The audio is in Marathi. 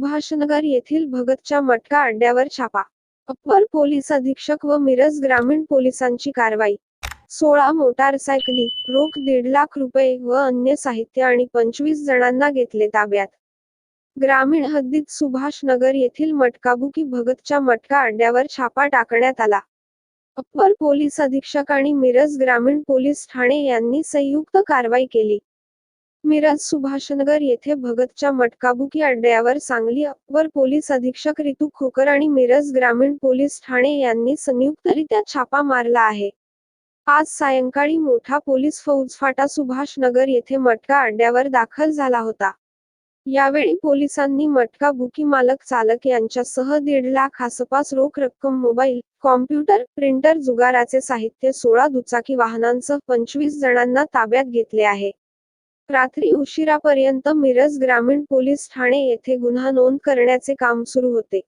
सुभाषनगर येथील भगतच्या मटका अड्ड्यावर छापा. अप्पर पोलीस अधीक्षक व मिरज ग्रामीण पोलिसांची कारवाई. सोळा मोटारसायकली रोख दीड लाख रुपये व अन्य साहित्य आणि पंचवीस जणांना घेतले ताब्यात. ग्रामीण हद्दीत सुभाषनगर येथील मटकाबुकी भगतच्या मटका अड्ड्यावर छापा टाकण्यात आला. अप्पर पोलीस अधीक्षक आणि मिरज ग्रामीण पोलीस ठाणे यांनी संयुक्त कारवाई केली. मिरज सुभाषनगर येथे भगतच्या मटकाबुकी अड्ड्यावर सांगली अप्पर पोलीस अधीक्षक रितू खोकर आणि मिरज ग्रामीण पोलीस ठाणे यांनी संयुक्तरित्या छापा मारला आहे. आज सायंकाळी मोठा पोलीस फौजफाटा सुभाषनगर येथे मटका अड्ड्यावर दाखल झाला होता. यावेळी पोलिसांनी मटका बुकी मालक चालक यांच्यासह दीड लाख आसपास रोख रक्कम मोबाईल कॉम्प्युटर प्रिंटर जुगाराचे साहित्य सोळा दुचाकी वाहनांसह पंचवीस जणांना ताब्यात घेतले आहे. रात्री उशिरापर्यंत मिरज ग्रामीण पोलीस ठाणे येथे गुन्हा नोंद करण्याचे काम सुरू होते.